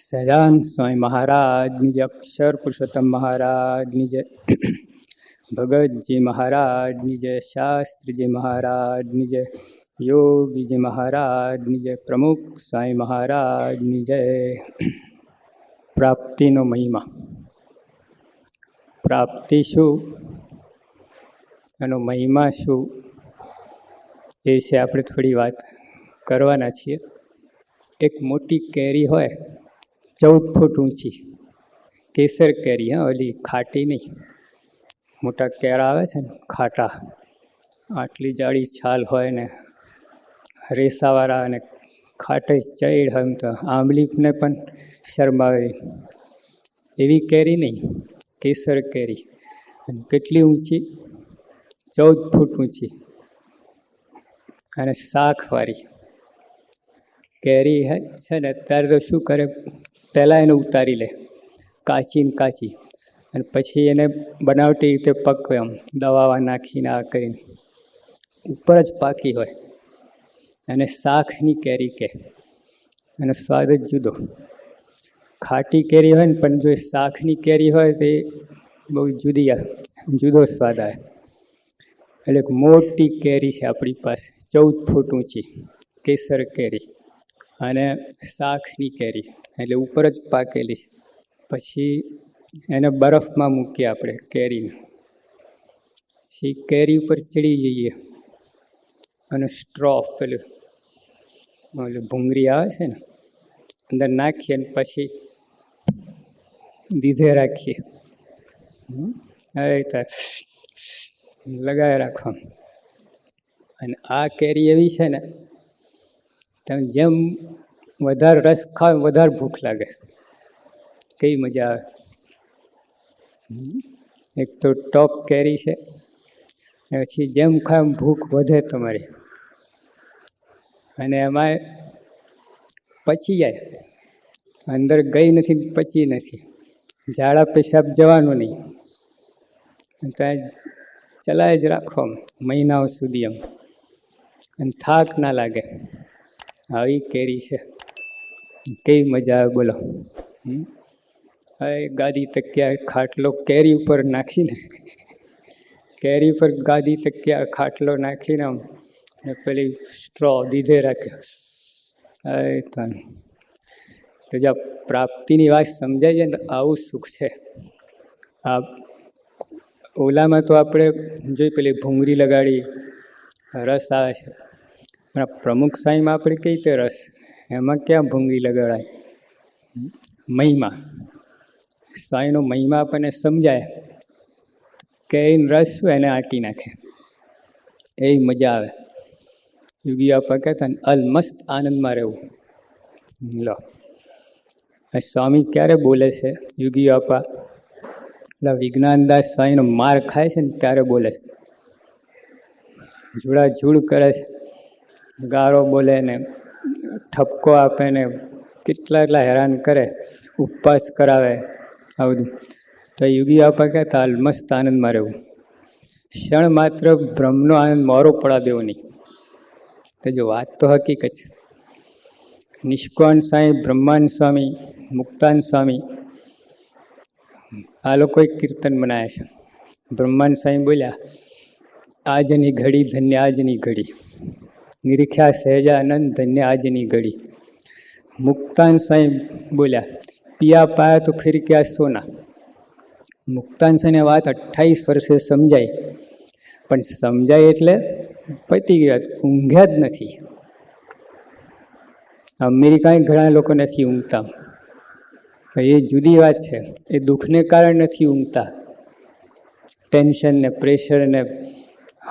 સહજાન સ્વામી મહારાજની જય અક્ષર પુરુષોત્તમ મહારાજની જય ભગતજી મહારાજની જય શાસ્ત્રીજી મહારાજની જય યોગીજી મહારાજની જય પ્રમુખ સ્વામી મહારાજની જય પ્રાપ્તિનો મહિમા પ્રાપ્તિ શું એનો મહિમા શું એ વિશે આપણે થોડી વાત કરવાના છીએ. એક મોટી કેરી હોય ચૌદ ફૂટ ઊંચી. કેસર કેરી, હા, ઓલી ખાટી નહીં. મોટા કેળા આવે છે ને, ખાટા. આટલી જાડી છાલ હોય ને, રેસાવાળા અને ખાટે ચૈડ હોય એમ તો આંબલીને પણ શરમાવે. એવી કેરી નહીં, કેસર કેરી. કેટલી ઊંચી? ચૌદ ફૂટ ઊંચી. અને શાખવાળી કેરી છે ને, અત્યારે તો શું કરે? પહેલાં એને ઉતારી લે. કાચી ને કાચી. અને પછી એને બનાવટી રીતે પકવે આમ દવા નાખીને આ કરીને. ઉપર જ પાકી હોય. અને શાખની કેરી કે. એનો સ્વાદ જ જુદો. ખાટી કેરી હોય ને, પણ જો એ શાખની કેરી હોય તો એ બહુ જુદી જુદો સ્વાદ આવે. એટલે મોટી કેરી છે આપણી પાસે, ચૌદ ફૂટ ઊંચી, કેસર કેરી. અને શાખની કેરી. એટલે ઉપર જ પાકેલી છે. પછી એને બરફમાં મૂકીએ આપણે કેરીને. પછી કેરી ઉપર ચડી જઈએ. અને સ્ટ્રો પેલું, ઓલું ભૂંગળી આવે છે ને, અંદર નાખીએ અને પછી દીધે રાખીએ. હવે લગાવી રાખવા અને આ કેરી એવી છે ને, તમે જેમ વધારે રસ ખાવ વધારે ભૂખ લાગે. કેવી મજા આવે. એક તો ટોપ કેરી છે. પછી જેમ ખાવ ભૂખ વધે તમારી. અને એમાં પચી જાય. અંદર ગઈ નથી પચી નથી. ઝાડા પેશાબ જવાનું નહીં. તો ચલાય જ રાખો મહિનાઓ સુધી એમ અને થાક ના લાગે. આવી કેરી છે. કેવી મજા આવે, બોલો. ગાદી તકિયા ખાટલો કેરી ઉપર નાખીને, કેરી પર ગાદી તકિયા ખાટલો નાખીને આમ ને પેલી સ્ટ્રો દીધે રાખ્યો. તો જ્યાં પ્રાપ્તિની વાત સમજાય છે ને આવું સુખ છે. આ ઓલામાં તો આપણે જોઈ પેલી ભૂંગળી લગાડી, રસ આવે છે. પણ પ્રમુખ સાંઈમાં આપણે કઈ રીતે રસ? એમાં ક્યાં ભૂંગી લગાડાય? મહિમા. સાંઈનો મહિમા આપણને સમજાય. કે એને રસ એને આંટી નાખે. એ મજા આવે. યોગી આપા કહેતા અલમસ્ત આનંદમાં રહેવું. લો. સ્વામી ક્યારે બોલે છે? યોગી આપા. એટલે વિજ્ઞાનદાસ સ્વામીનો માર ખાય છે ને, ત્યારે બોલે છે. જુડા જુડ કરે છે. ગાળો બોલે ને ઠપકો આપે ને કેટલા એટલા હેરાન કરે, ઉપવાસ કરાવે આ બધું. તો યુગી આપા કહેતા મસ્ત આનંદમાં રહેવું. ક્ષણ માત્ર બ્રહ્મનો આનંદ મોરો પડા દેવો નહીં. તો જો વાત તો હકીકત છે. નિષ્કોણ સાંઈ બ્રહ્માંડ સ્વામી, મુક્તાન સ્વામી, આ લોકોએ કીર્તન બનાવ્યા છે. બ્રહ્માંડ સ્વામી બોલ્યા, આજની ઘડી ધન્ય, આજની ઘડી. નિરીખ્યા સહેજાનંદ ધન્ય આજની ઘડી. મુક્તાન સ્વામી બોલ્યા, પિયા પાયા તો ફિર ક્યાં સોના? મુક્તાન સ્વામીની વાત અઠ્ઠાવીસ વર્ષે સમજાય પણ સમજાય એટલે પતી ગયા ઊંઘ્યા જ નથી. અમેરિકાએ ઘણા લોકો નથી ઊંઘતા. એ જુદી વાત છે, એ દુઃખને કારણે નથી ઊંઘતા. ટેન્શન ને પ્રેશર ને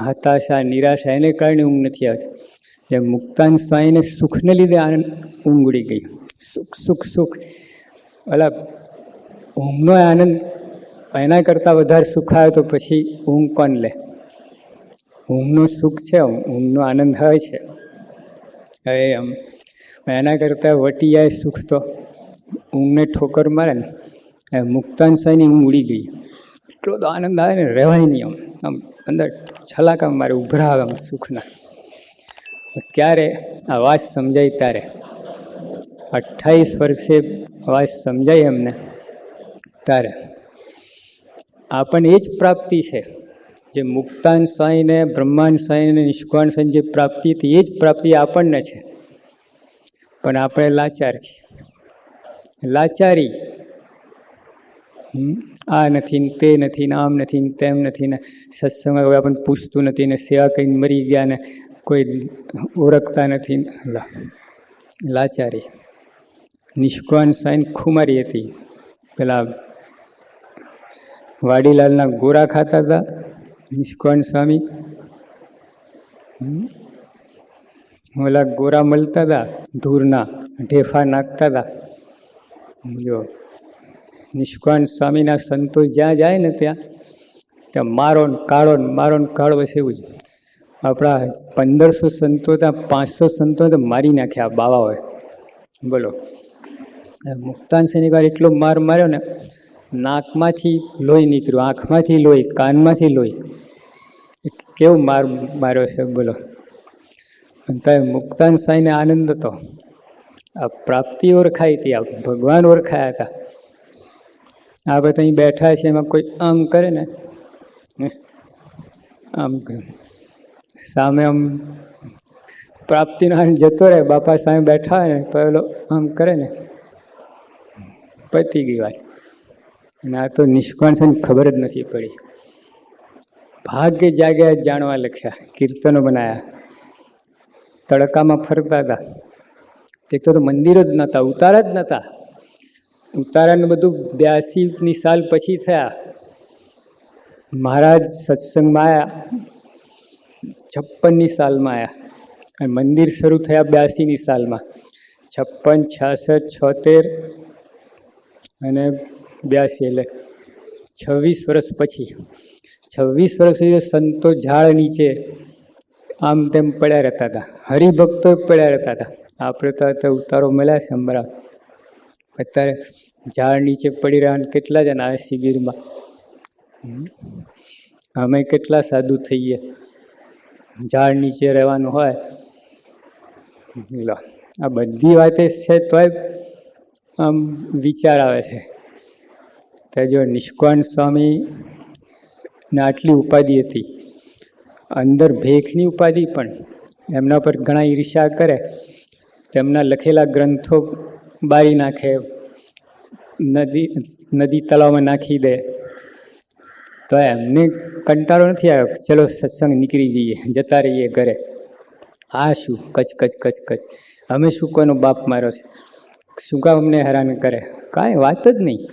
હતાશા, નિરાશા એને કારણે ઊંઘ નથી આવતી. જેમ મુક્તાન સ્વામીને સુખને લીધે આનંદ ઊંઘ ઉડી ગઈ સુખ સુખ સુખ એટલે ઊંઘનો આનંદ એના કરતાં વધારે સુખ આવે તો પછી ઊંઘ કોણ લે ઊંઘનું સુખ છે ઊંઘનો આનંદ હોય છે હવે આમ એના કરતાં વટી જાય સુખ તો ઊંઘને ઠોકર મારે ને એ મુક્તાન સ્વામીની ઊંઘ ઉડી ગઈ એટલો તો આનંદ આવે ને, રહેવાય નહીં આમ. આમ અંદર છલાકા મારે ઉભરા આવે આમ સુખના. ક્યારે આ વાત સમજાય ત્યારે. અઠ્ઠાવીસ વર્ષે વાસ સમજાય એમને ત્યારે. આપણને એ જ પ્રાપ્તિ છે. જે મુક્તાન સ્વાઈને બ્રહ્માંડ સ્વાઈને નિષ્કાન સ્વાઈને જે પ્રાપ્તિ હતી એ જ પ્રાપ્તિ આપણને છે. પણ આપણે લાચાર છીએ. લાચારી. આ નથી ને તે નથી ને આમ નથી ને તેમ નથી ને સત્સંગ આપણને પૂછતું નથી ને સેવા કરીને મરી ગયા ને કોઈ ઓળખતા નથી. લાચારી. નિષ્કાન સાઈન ખુમારી હતી. પેલા વાડીલાલના ગોરા ખાતા હતા. નિષ્કાન સ્વામી. ઓલા ગોરા મળતા હતા. ધૂરના ઢેફા નાખતા હતા. જો નિષ્કાન સ્વામીના સંતો જ્યાં જાય ને ત્યાં ત્યાં મારો ને કાળો ને મારો ને કાળો બસ એવું જ. આપણા પંદરસો સંતો પાંચસો સંતો તો મારી નાખ્યા બાવા હોય બોલો. મુક્તાન શનિવાર એટલો માર માર્યો ને, નાકમાંથી લોહી નીકળ્યું, આંખમાંથી લોહી, કાનમાંથી લોહી. કેવો માર માર્યો છે, બોલો. ત્યારે ત્યાં મુક્તાન સાંઈને આનંદ હતો. આ પ્રાપ્તિ ઓળખાઈ હતી, આ ભગવાન ઓળખાયા હતા. આપણે તો અહીં બેઠા છે, એમાં કોઈ આમ કરે ને આમ કરે. સામે આમ પ્રાપ્તિનો હાલ જતો રહે, બાપા સામે બેઠા હોય ને પેલો આમ કરે ને, પતી ગઈ વાત. અને આ તો નિષ્કાણ ખબર જ નથી પડી. ભાગ્ય જાગ્યા જાણવા લખ્યા, કીર્તનો બનાયા. તડકામાં ફરતા હતા. તે તો મંદિરો જ નહોતા, ઉતારા જ નહોતા. ઉતારાને બધું બ્યાસીની સાલ પછી થયા. મહારાજ સત્સંગમાં આવ્યા છપ્પનની સાલમાં આવ્યા અને મંદિર શરૂ થયા બ્યાસીની સાલમાં. છપ્પન, છાસઠ, છોતેર અને બ્યાસી એટલે છવ્વીસ વર્ષ પછી. છવ્વીસ વર્ષ સુધી સંતો ઝાડ નીચે આમ તેમ પડ્યા રહેતા હતા. હરિભક્તો પડ્યા રહેતા હતા. આપણે તો અત્યારે ઉતારો મળ્યા છે અમારા. અત્યારે ઝાડ નીચે પડી રહ્યા કેટલા જણા આવે શિબિરમાં. અમે કેટલા સાધુ થઈએ? ઝાડ નીચે રહેવાનું હોય. લો, આ બધી વાતે છે તોય આમ વિચાર આવે છે. તો જો નિષ્કાન સ્વામી ને આટલી ઉપાધિ હતી, અંદર ભેખની ઉપાધિ પણ એમના પર ઘણા ઈર્ષા કરે, તેમના લખેલા ગ્રંથો બારી નાખે, નદી નદી તળાવમાં નાખી દે તો એમને કંટાળો નથી આવ્યો ચલો સત્સંગ નીકળી જઈએ, જતા રહીએ ઘરે. આ શું? કચ કચ કચ કચ. અમે શું કોનો બાપ માર્યો છે? શું કામ અમને હેરાન કરે? કાંઈ વાત જ નહીં.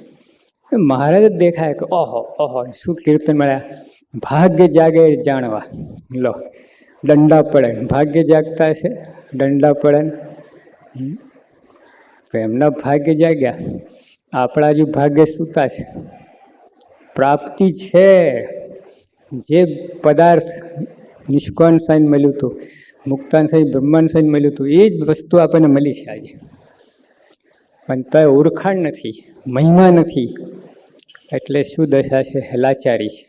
મહારાજ જ દેખાય કે, ઓહો ઓહો, શું કીર્તન મળ્યા? ભાગ્ય જાગે જાણવા. લો, દંડા પડે ભાગ્ય જાગતા છે દંડા પડે એમના ભાગ્ય જાગ્યા. આપણા હજુ ભાગ્ય સૂતા છે. પ્રાપ્તિ છે. જે પદાર્થ નિષ્કાન સાઈન મળ્યું હતું, મુક્તાન સાઈન, બ્રહ્માંડ સાઈન મળ્યું હતું, એ જ વસ્તુ આપણને મળી છે આજે. પણ તય ઓળખાણ નથી, મહિમા નથી. એટલે શું દશા છે? હેલાચારી છે.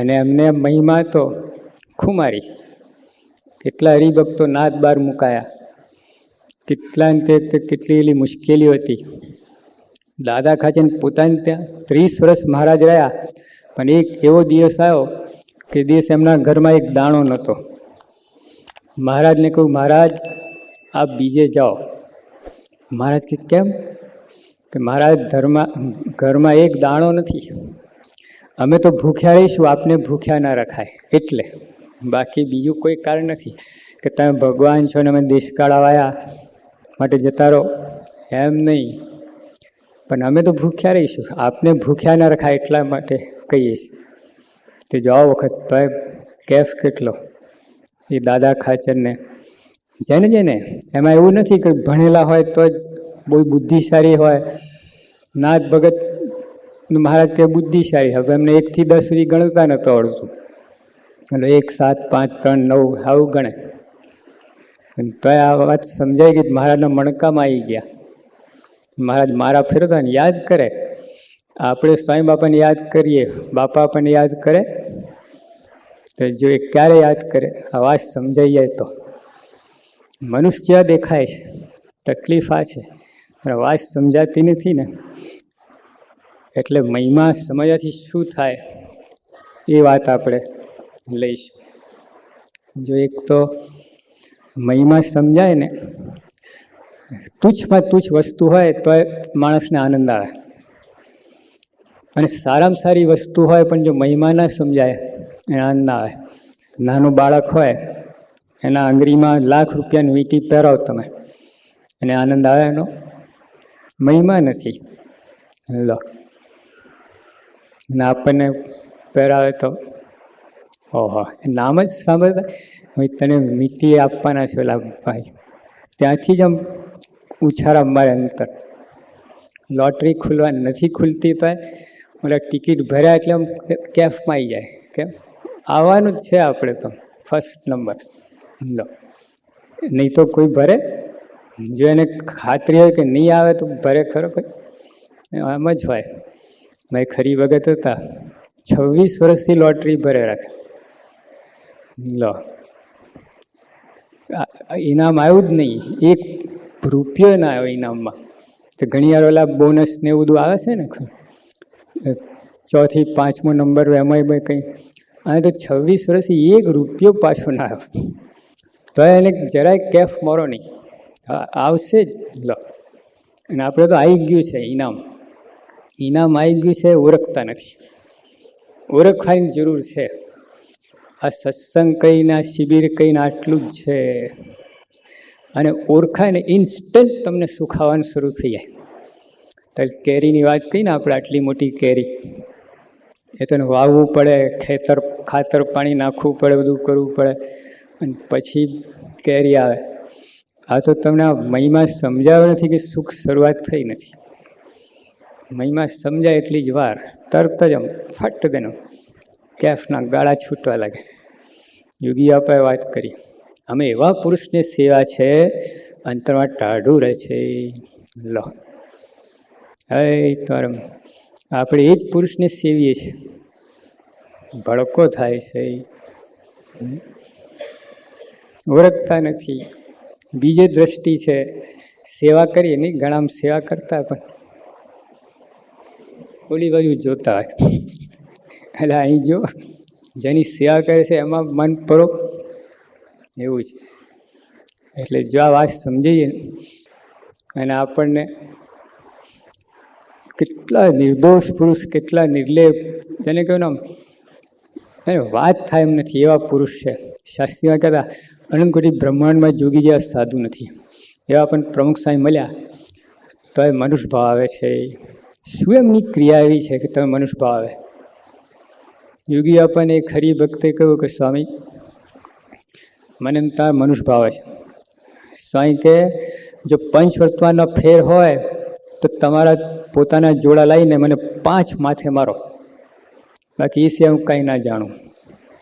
અને એમને મહિમા તો ખુમારી કેટલા હરિભક્તો નાદ બાર મુકાયા. કેટલા તે તે કેટલી એલી મુશ્કેલીઓ હતી. દાદા ખાચેને પોતાને ત્યાં ત્રીસ વર્ષ મહારાજ રહ્યા. પણ એક એવો દિવસ આવ્યો કે દિવસ એમના ઘરમાં એક દાણો નહોતો. મહારાજને કહ્યું, મહારાજ, આપ બીજે જાઓ. મહારાજ કે, કેમ? કે, મહારાજ, ધર્મા, ઘરમાં એક દાણો નથી. અમે તો ભૂખ્યા રહીશું, આપને ભૂખ્યા ના રખાય. એટલે બાકી બીજું કોઈ કારણ નથી કે તમે ભગવાન છો ને અમે દેશકાળ આવ્યા માટે જતા રહો. એમ નહીં. પણ અમે તો ભૂખ્યા રહીશું. આપને ભૂખ્યા ના રખાય એટલા માટે કહીએ છીએ. તે જો આ વખત ભાઈ કેફ કેટલો? એ દાદા ખાચરને. જેને જેને, એમાં એવું નથી કે ભણેલા હોય તો જ બહુ બુદ્ધિશાળી હોય. નાથ ભગત મહારાજ કે બુદ્ધિશાળી. હવે એમને એકથી દસ સુધી ગણતા નહોતું આવડતું. એટલે એક, સાત, પાંચ, ત્રણ, નવ, આવું ગણે તોય આ વાત સમજાઈ ગઈ મહારાજના મણકામાં આવી ગયા. મહારાજ, મારા ફેરવતાને યાદ કરે. આપણે સ્વામી બાપાને યાદ કરીએ, બાપા આપણને યાદ કરે. તો જો એ ક્યારે યાદ કરે, આ વાત સમજાઈ જાય તો. મનુષ્ય દેખાય છે, તકલીફ આ છે, પણ વાત સમજાતી નથી ને. એટલે મહિમા સમજવાથી શું થાય, એ વાત આપણે લઈશું. જો એક તો મહિમા સમજાય ને તુચ્છમાં તુચ્છ વસ્તુ હોય તો માણસને આનંદ આવે. અને સારામાં સારી વસ્તુ હોય પણ જો મહિમા ના સમજાય, એને આનંદ આવે. નાનું બાળક હોય, એના આંગળીમાં લાખ રૂપિયાની વીંટી પહેરાવો તમે. અને આનંદ આવે એનો. મહિમા નથી. લો. અને આપણને પહેરાવે તો, ઓહો નામ જ સાંભળતા. તને મીઠી આપવાના છે ઓલા ભાઈ ત્યાંથી જ આમ ઉછાળા મારે અંતર લોટરી ખુલવા નથી ખુલતી તો ઓલા ટિકિટ ભર્યા એટલે આમ કેફમાં આવી જાય. કેમ? આવવાનું જ છે આપણે તો. ફર્સ્ટ નંબર લો. નહીં તો કોઈ ભરે. જો એને ખાતરી હોય કે નહીં આવે તો ભરે ખરો ભાઈ આમ જ હોય. ભાઈ ખરી વખત હતા. છવ્વીસ વર્ષથી લોટરી ભરે રાખે. લો. ઇનામ આવ્યું જ નહીં. એક રૂપિયો ના આવ્યો ઇનામમાં. તો ઘણી વાર ઓલા બોનસ ને એવું બધું આવે છે ને? ચોથી પાંચમો નંબર એમાંય કંઈ. અને તો છવ્વીસ વર્ષથી એક રૂપિયો પાછો ના આવ્યો. તો એને જરાય કેફ મારો નહીં. આવશે જ. લો. અને આપણે તો આવી ગયું છે ઇનામ. ઇનામ આવી ગયું છે, ઓળખતા નથી. ઓળખવાની જરૂર છે. આ સત્સંગ કહીને શિબિર કહીને આટલું જ છે. અને ઓળખાય ઇન્સ્ટન્ટ તમને સુખાવાનું શરૂ થઈ જાય. તો કેરીની વાત કહીને આપણે આટલી મોટી કેરી. એ તો વાવવું પડે, ખેતર, ખાતર પાણી નાખવું પડે, બધું કરવું પડે. અને પછી કેરી આવે. આ તો તમને આ મહિમા સમજાવ્યો નથી કે સુખ શરૂઆત થઈ નથી. મહિમા સમજાય એટલી જ વાર. તરત જ આમ ફટ દેનો કેફના ગાળા છૂટવા લાગે. યોગી અપાએ વાત કરી. અમે એવા પુરુષની સેવા છે, અંતરમાં ટાઢું રહે છે. લો. હવે તારમ આપણે એ જ પુરુષને સેવીએ છીએ. ભડકો થાય છે. ઓળખતા નથી. બીજે દ્રષ્ટિ છે, સેવા કરીએ નહીં ઘણા સેવા કરતા પણ. ઓલી બાજુ જોતા. હોય એટલે અહીં જો, જેની સેવા કરે છે, એમાં મન પરો એવું છે. એટલે જો આ વાત સમજીએ અને આપણને કેટલા નિર્દોષ પુરુષ, કેટલા નિર્લેપ, જેને કહ્યું આમ, એને વાત થાય એમ નથી, એવા પુરુષ છે. શાસ્ત્રીમાં કહેતા અનંતકોટી બ્રહ્માંડમાં જોગી જેવા સાધુ નથી. એવા પણ પ્રમુખ સ્વામી મળ્યા, તો એ મનુષ્ય ભાવ આવે છે. શું એમની ક્રિયા એવી છે કે તમે મનુષ્ય ભાવ આવે? યોગી આપણને ખરી ભક્તે કહ્યું કે, સ્વામી મને તાર મનુષ્ય ભાવે છે. સ્વાઈ કે જો પંચ વર્તમાનનો ફેર હોય, તો તમારા પોતાના જોડા લઈને મને પાંચ માથે મારો. બાકી એ સિવાય હું કાંઈ ના જાણું.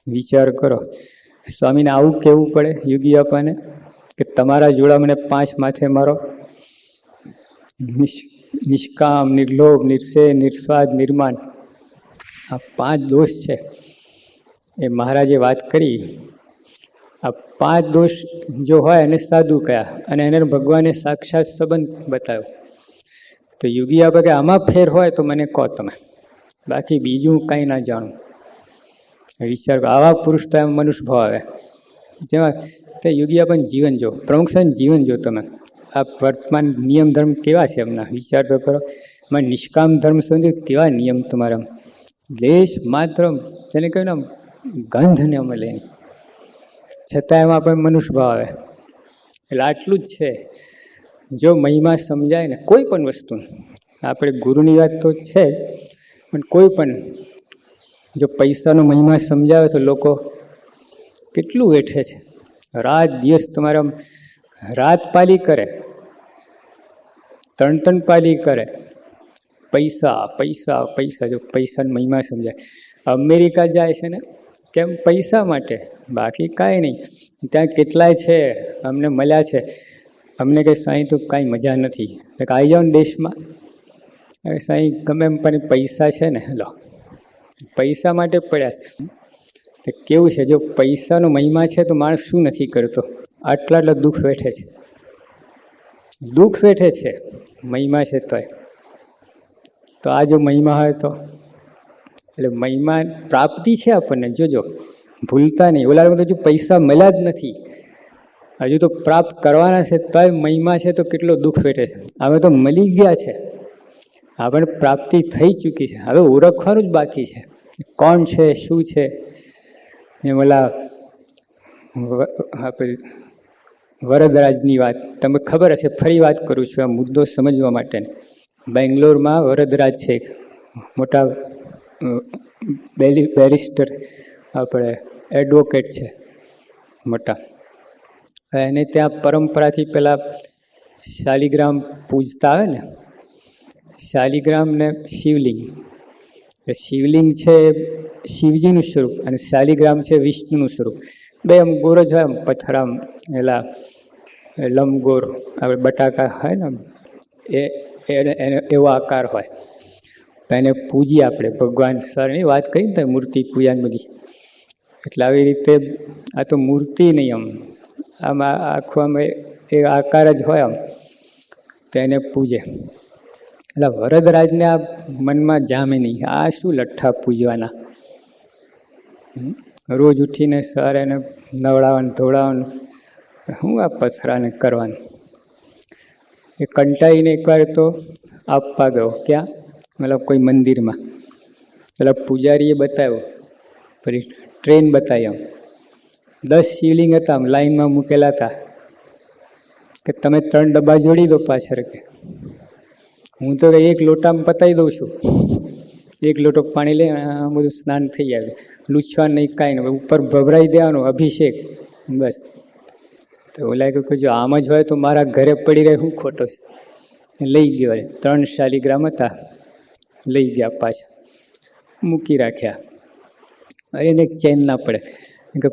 વિચાર કરો. સ્વામીને આવું કહેવું પડે, યોગી આપણને કે તમારા જોડા મને પાંચ માથે મારો. નિષ્કામ, નિર્લોભ નિર્ષેધ નિર્સ્વાદ, નિર્માણ. આ પાંચ દોષ છે. એ મહારાજે વાત કરી. આ પાંચ દોષ જો હોય એને સાધુ કયા? અને એને ભગવાને સાક્ષાત સંબંધ બતાવ્યો. તો યુગી કે આમાં ફેર હોય તો મને કહો તમે. બાકી બીજું કાંઈ ના જાણું. વિચાર આવા પુરુષ તો એમ મનુષ્ય ભાવ આવે. જેમાં તે યુગી આપણને જીવન જો પ્રમુખ સાહેબ જીવન જો તમે. આ વર્તમાન નિયમ ધર્મ કેવા છે એમના? વિચાર તો કરો. મારે નિષ્કામ ધર્મ સમજો કેવા નિયમ તમારા? લેશ માત્ર, જેને કહ્યું ને ગંધને અમે નહીં છતાં એમાં પણ મનુષ્ય ભાવ આવે. એટલે આટલું જ છે. જો મહિમા સમજાય ને, કોઈ પણ વસ્તુ. આપણે ગુરુની વાત તો છે જ, પણ કોઈ પણ. જો પૈસાનો મહિમા સમજાવે તો લોકો કેટલું વેઠે છે. રાત દિવસ તમારે રાત પાલી કરે ત્રણ ત્રણ પાલી કરે. પૈસા પૈસા પૈસા, જો પૈસાનો મહિમા સમજાય. અમેરિકા જાય છે ને કેમ? પૈસા માટે. બાકી કાંઈ નહીં. ત્યાં કેટલાય છે, અમને મળ્યા છે. અમને કંઈ સાંઈ તો કાંઈ મજા નથી. આવી જાઓ ને દેશમાં. હવે સાંઈ ગમે એમ પણ પૈસા છે ને, લો. પૈસા માટે પડ્યા તો કેવું છે, જો પૈસાનો મહિમા છે તો માણસ શું નથી કરતો? આટલા આટલા દુઃખ વેઠે છે. દુઃખ વેઠે છે. મહિમા છે તોય. તો આ જો મહિમા હોય તો? એટલે મહિમા, પ્રાપ્તિ છે આપણને. જોજો, ભૂલતા નહીં. ઓલા તો હજુ પૈસા મળ્યા જ નથી. હજુ તો પ્રાપ્ત કરવાના છે, તોય મહિમા છે તો કેટલો દુઃખ વેઠે છે. હવે તો મળી ગયા છે. આપણને પ્રાપ્તિ થઈ ચૂકી છે. હવે ઓળખવાનું જ બાકી છે. કોણ છે, શું છે? ને ઓલા આપણે વરદરાજની વાત. તમને ખબર હશે, ફરી વાત કરું છું આ મુદ્દો સમજવા માટે બેંગ્લોરમાં વરદરાજ છે એક. મોટા બેલી, બેરિસ્ટર આપણે એડવોકેટ છે, મોટા. એને ત્યાં પરંપરાથી પહેલાં શાલિગ્રામ પૂજતા આવે ને શાલિગ્રામ ને શિવલિંગ શિવલિંગ છે શિવજીનું સ્વરૂપ અને શાલિગ્રામ છે વિષ્ણુનું સ્વરૂપ. બે આમ ગોર જ હોય આમ પથરામ, એલા, લંબગોર, આપણે બટાકા હોય ને એ, એને એને એવો આકાર હોય. તો એને પૂજીએ આપણે. ભગવાન સરની વાત કરી ને મૂર્તિ પૂજાને બધી. એટલે આવી રીતે આ તો મૂર્તિ નહીં આમ. આમ આખું આમ એ આકાર જ હોય આમ. તો એને પૂજે. એટલે વરદરાજને આ મનમાં જામે નહીં. આ શું લઠ્ઠા પૂજવાના? રોજ ઉઠીને સર એને નવડાવવાનું ધોળાવવાનું હું આ પથરાને કરવાનું? એ કંટાઈને એકવાર તો આપવા ગયો. ક્યાં? મતલબ કોઈ મંદિરમાં. પેલા પૂજારીએ બતાવ્યો. પછી ટ્રેન બતાવી આમ. દસ શિવલિંગ હતા, આમ લાઈનમાં મૂકેલા હતા. કે તમે ત્રણ ડબ્બા જોડી દો પાછળ કે. હું તો એક લોટામાં પતાવી દઉં છું. એક લોટો પાણી લઈ બધું સ્નાન થઈ જાય લૂછવા નહીં કાંઈ નહીં, ઉપર ભભરાઈ દેવાનો અભિષેક. બસ. તો ઓલા કે જો આમ જ હોય તો મારા ઘરે પડી રહે હું ખોટો. છે લઈ ગયો. ત્રણ શાલિગ્રામ હતા. લઈ ગયા પાછા. મૂકી રાખ્યા. અરે એને ચેન ના પડે. કે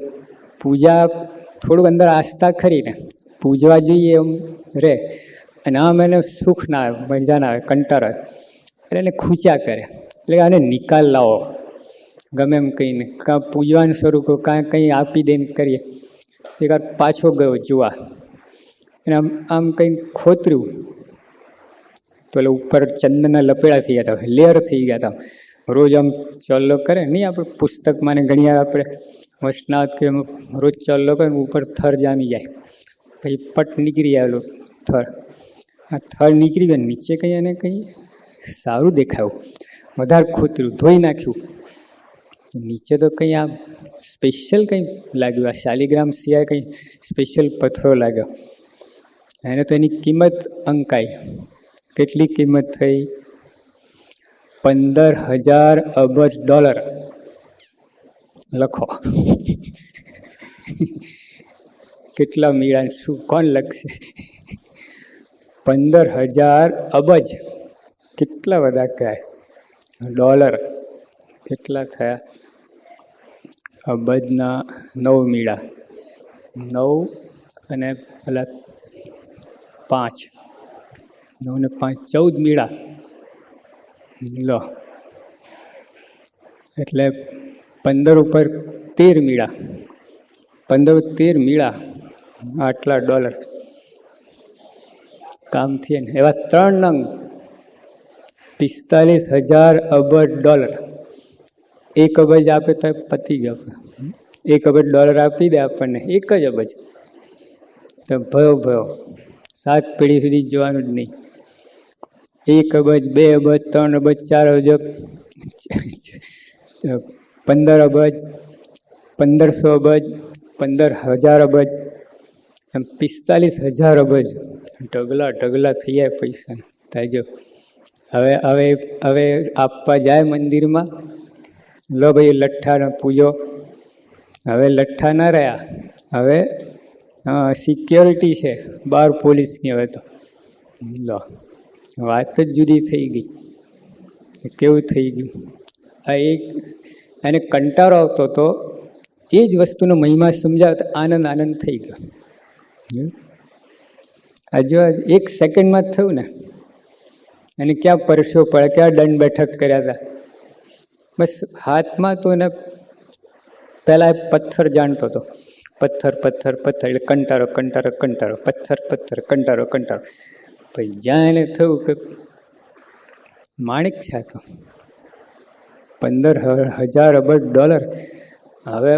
પૂજા થોડુંક અંદર આસ્થા ખરીને પૂજવા જોઈએ એમ રહે અને આમ એને સુખ ના આવે, મજા ના આવે, કંટાળ આવે. એટલે એને ખૂચ્યા કરે. એટલે આને નિકાલ લાવો. ગમે એમ કહીને. કાં પૂજવાનું શરૂ કરો કાં કંઈ આપી દઈને કરીએ. એક પાછો ગયો જોવા અને આમ આમ કંઈ ખોતર્યું. એટલે ઉપર ચંદનના લપેડા થઈ ગયા હતા લેયર થઈ ગયા હતા. રોજ આમ ચોલ્લો કરે, નહીં આપણે પુસ્તકમાં ને ઘણી આપણે વસનાથ કે રોજ ચોલ્લો કરે ઉપર થર જામી જાય. પછી પટ નીકળી આવેલો થર. આ થર નીકળી ગયો નીચે કંઈ એને કંઈ સારું દેખાયું. વધારે ખોતર્યું ધોઈ નાખ્યું. નીચે તો કંઈ આ સ્પેશિયલ કંઈ લાગ્યું, આ શાલિગ્રામ સિવાય કંઈ સ્પેશિયલ પથ્થરો લાગ્યો. એને તો એની કિંમત અંકાઈ. કેટલી કિંમત થઈ? પંદર હજાર અબજ ડોલર. લખો. કેટલા મીળા શું? કોણ લખશે? પંદર હજાર અબજ. કેટલા બધા કહેવાય ડોલર. કેટલા થયા? અબજના નવ મીળા. નવ અને પેલા પાંચ. નવ ને પાંચ, ચૌદ મીળા. લો. એટલે પંદર ઉપર તેર મીળા. પંદર તેર મીળા. આટલા ડોલર. કામ થયે ને. એવા ત્રણ નંગ. પિસ્તાલીસ હજાર અબજ ડોલર. એક અબજ આપે તો પતી ગયો. એક અબજ ડોલર આપી દે આપણને. એક જ અબજ. તો ભયો ભયો. સાત પેઢી સુધી જોવાનું જ નહીં. એક અબજ બે અબજ ત્રણ અબજ ચાર અબજ પંદર અબજ પંદરસો અબજ પંદર હજાર અબજ એમ પિસ્તાલીસ હજાર અબજ ઢગલા ઢગલા થઈ જાય પૈસા. તાજો હવે હવે હવે આપવા જાય મંદિરમાં? લો ભાઈ, લઠ્ઠાને પૂજો. હવે લઠ્ઠા ના રહ્યા. હવે સિક્યોરિટી છે. બાર પોલીસની હવે તો. લો. વાત જ જુદી થઈ ગઈ. કેવું થઈ ગયું? આ એક, એને કંટાળો આવતો તો એ જ વસ્તુનો મહિમા સમજાવતા આનંદ આનંદ થઈ ગયો. હમ? આ જો આ એક સેકન્ડમાં જ થયું ને, અને ક્યાં પરસ્યો પડે, ક્યાં દંડ બેઠક કર્યા હતા. બસ હાથમાં તો એને પહેલાં પથ્થર જાણતો હતો. પથ્થર પથ્થર પથ્થર, એટલે કંટારો કંટારો કંટારો પથ્થર પથ્થર કંટારો કંટારો પછી જ્યાં એને થયું કે માણિક છે તો પંદર હજાર અબજ ડોલર. હવે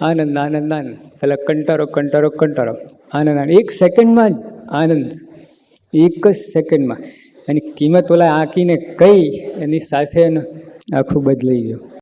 આનંદ આનંદ આનંદ. પેલા કંટારો કંટારો કંટારો. આનંદ આનંદ. એક સેકન્ડમાં જ આનંદ. એક જ સેકન્ડમાં. એની કિંમત ઓલા આંકીને કઈ એની સાથે આખું બદલાઈ ગયું.